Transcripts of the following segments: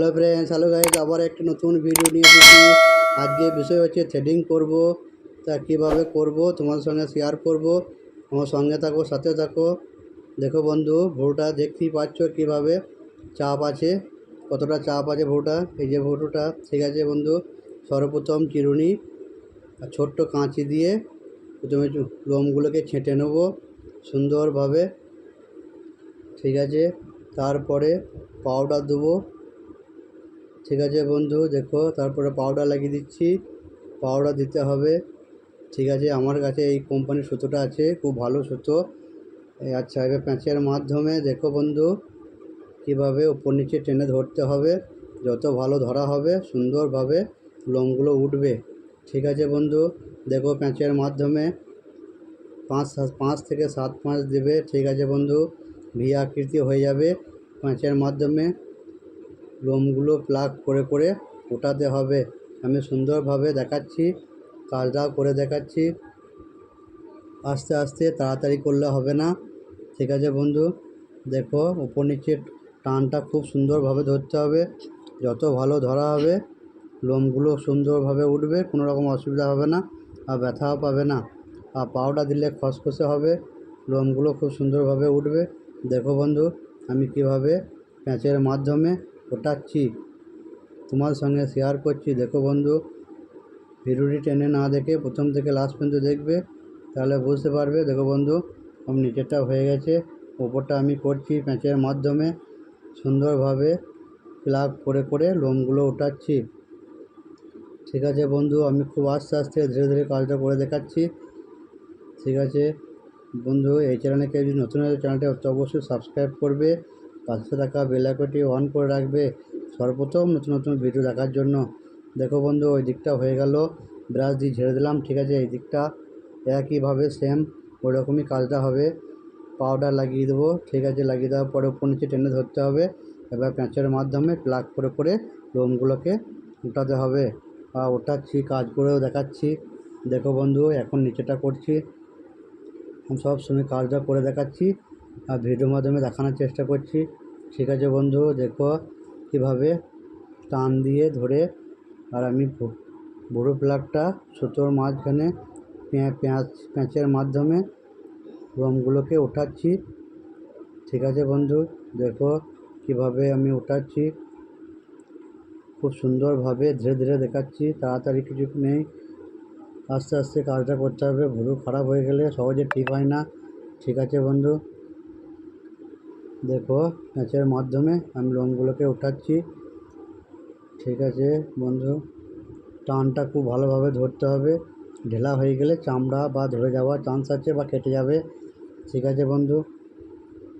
Hello friends hello guys আবার একটা নতুন ভিডিও নিয়ে এসেছি। আজকে বিষয় হচ্ছে থ্রেডিং করব। তা কীভাবে করব? তোমার সঙ্গে শেয়ার করব। আমার সঙ্গে থাকো, সাথে থাকো। দেখো বন্ধু ভুরুটা দেখতেই পাচ্ছ কীভাবে চাপ আছে, কতটা চাপ আছে ভুরুটা এই যে ভুরুটা ঠিক আছে বন্ধু। সর্বপ্রথম চিরুনি আর ছোট্ট কাঁচি দিয়ে প্রথমে লোমগুলোকে ছেঁটে নেব সুন্দরভাবে। ঠিক আছে। তারপরে পাউডার দেবো। ঠিক আছে বন্ধু, দেখো, তারপরে পাউডার লাগিয়ে দিচ্ছি। পাউডার দিতে হবে। ঠিক আছে, আমার কাছে এই কোম্পানির সুতোটা আছে, খুব ভালো সুতো। আচ্ছা এবার প্যাঁচের মাধ্যমে দেখো বন্ধু, কীভাবে ওপর নিচে টেনে ধরতে হবে। যত ভালো ধরা হবে, সুন্দরভাবে লোমগুলো উঠবে। ঠিক আছে বন্ধু, দেখো প্যাঁচের মাধ্যমে পাঁচ পাঁচ থেকে সাত পাঁচ দেবে। ঠিক আছে বন্ধু, ভি আকৃতি হয়ে যাবে পাঁচের মাধ্যমে। লোমগুলো প্লাগ করে করে ওঠাতে হবে। আমি সুন্দরভাবে দেখাচ্ছি, কাজটাও করে দেখাচ্ছি। আস্তে আস্তে তাড়াতাড়ি করলে হবে না। ঠিক আছে বন্ধু, দেখো উপর নিচে টানটা খুব সুন্দরভাবে ধরতে হবে। যত ভালো ধরা হবে, লোমগুলো সুন্দরভাবে উঠবে, কোনো রকম অসুবিধা হবে না আর ব্যথাও পাবে না। আর পাউডার দিলে খসখসে হবে, লোমগুলো খুব সুন্দরভাবে উঠবে। দেখো বন্ধু, আমি কীভাবে প্যাঁচের মাধ্যমে ওঠাচ্ছি তোমার সঙ্গে শেয়ার করছি। দেখো বন্ধু, ভিডিওটি টেনে না দেখে প্রথম থেকে লাস্ট পর্যন্ত দেখবে, তাহলে বুঝতে পারবে। দেখো বন্ধু আমার নিচেরটা হয়ে গেছে, ওপরটা আমি করছি প্যাঁচের মাধ্যমে, সুন্দরভাবে প্লাগ করে করে লোমগুলো ওঠাচ্ছি। ঠিক আছে বন্ধু, আমি খুব আস্তে আস্তে ধীরে ধীরে কাজটা করে দেখাচ্ছি। ঠিক আছে বন্ধু, এই চ্যানেলে কেউ যদি নতুন হয় চ্যানেলটা অবশ্যই সাবস্ক্রাইব করবে। পাশে থাকা বেল আইকনটি অন করে রাখবে সর্বপ্রথম নতুন নতুন ভিডিও দেখার জন্য। দেখো বন্ধু, ওই দিকটা হয়ে গেল। ব্রাশ দিয়ে ঝেড়ে দিলাম, ঠিক আছে? এই দিকটা একইভাবে সেম ওই রকমই কাজটা হবে। পাউডার লাগিয়ে দেবো, ঠিক আছে? লাগিয়ে দেওয়ার পরে উপর নিচে টেনে ধরতে হবে। এবার প্যাঁচের মাধ্যমে প্লাগ করে করে লোমগুলোকে উঠাতে হবে। আর ওঠাচ্ছি, কাজ করেও দেখাচ্ছি। দেখো বন্ধু, এখন নিচেটা করছি। সব সময় কাজটা করে দেখাচ্ছি। ভিডিওর মাধ্যমে দেখানোর চেষ্টা করছি। ঠিক আছে বন্ধু, দেখো কীভাবে টান দিয়ে ধরে, আর আমি বুড়ো প্লাগটা সুতোর মাঝখানে পেঁ- পেঁয়াজ প্যাঁচের মাধ্যমে রমগুলোকে ওঠাচ্ছি। ঠিক আছে বন্ধু, দেখো কীভাবে আমি ওঠাচ্ছি। খুব সুন্দরভাবে ধীরে ধীরে দেখাচ্ছি, তাড়াতাড়ি কিছু নেই। আস্তে আস্তে কাজটা করতে হবে, ভুরু খারাপ হয়ে গেলে সহজে ঠিক হয় না। ঠিক আছে বন্ধু। দেখো প্যাঁচের মাধ্যমে আমি লোনগুলোকে উঠাচ্ছি। ঠিক আছে, বন্ধু। টানটা খুব ভালোভাবে ধরতে হবে। ঢেলা হয়ে গেলে চামড়া বা ধরে যাওয়ার চান্স আছে বা কেটে যাবে। ঠিক আছে, বন্ধু।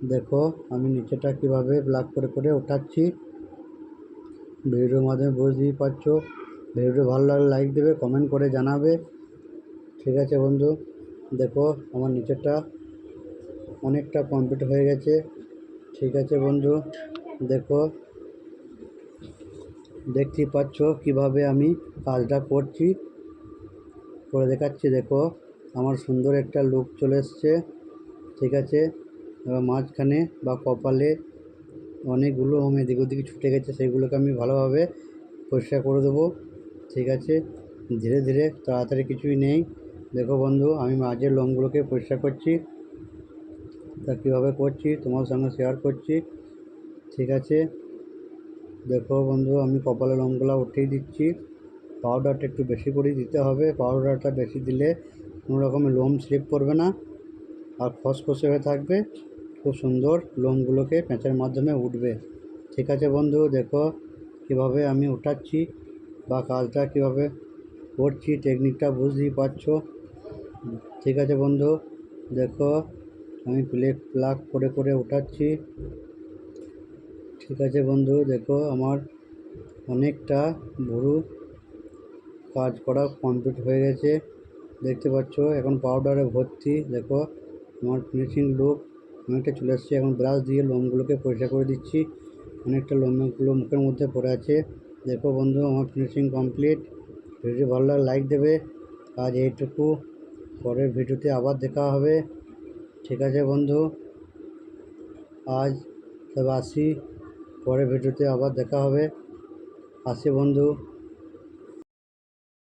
দেখো, আমি নিচেটা কীভাবে ব্লাক করে করে উঠাচ্ছি। ভিডিওর মাধ্যমে বুঝতেই পারছ। ভিডিও ভালো লাগলে লাইক দেবে কমেন্ট করে জানাবে। ঠিক আছে, বন্ধু। দেখো, আমার নিচেরটা অনেকটা কমপ্লিট হয়ে গেছে। ঠিক আছে বন্ধু, দেখো। দেখতেই পাচ্ছ কীভাবে আমি কাজটা করছি? করে দেখাচ্ছি, দেখো। আমার সুন্দর একটা লুক চলে এসছে, ঠিক আছে? এবার মাঝখানে বা কপালে অনেকগুলো আমি এদিক ওদিক ছুটে গেছে, সেগুলোকে আমি ভালোভাবে পরিষ্কার করে দেবো, ঠিক আছে? ধীরে ধীরে, তাড়াতাড়ি কিছুই নেই। দেখো বন্ধু, আমি মাঝের লোমগুলোকে পরিষ্কার করছি। তা কীভাবে করছি, তোমার সঙ্গে শেয়ার করছি, ঠিক আছে? দেখো বন্ধু, আমি কপালে লোমগুলো উঠিয়ে দিচ্ছি। পাউডারটা একটু বেশি করেই দিতে হবে। পাউডারটা বেশি দিলে কোনো রকমের লোম স্লিপ করবে না আর খসখসে হয়ে থাকবে। খুব সুন্দর লোমগুলোকে প্যাঁচের মাধ্যমে উঠবে। ঠিক আছে বন্ধু, দেখো কীভাবে আমি উঠাচ্ছি বা কাজটা কীভাবে করছি টেকনিকটা বুঝতেই পারছ? ঠিক আছে বন্ধু, দেখো আমি প্লেট প্লাগ করে করে উঠাচ্ছি। ঠিক আছে বন্ধু, দেখো আমার অনেকটা ভুরু কাজ করা কমপ্লিট হয়ে গেছে। দেখতে পাচ্ছ, এখন পাউডারে ভর্তি। দেখো আমার ফিনিশিং লুক অনেকটা চলে এসছে, এখন ব্রাশ দিয়ে লোমগুলোকে পরিষ্কার করে দিচ্ছি। অনেকটা লোমগুলো মুখের মধ্যে পড়ে আছে। দেখো বন্ধু, আমার ফিনিশিং কমপ্লিট ভিডিও ভালো লাগলে লাইক দেবে। আজ এইটুকু। পরের ভিডিওতে আবার দেখা হবে। ঠিক আছে বন্ধু। আজ তবে আসি পরে ভিডিওতে আবার দেখা হবে। আসি বন্ধু।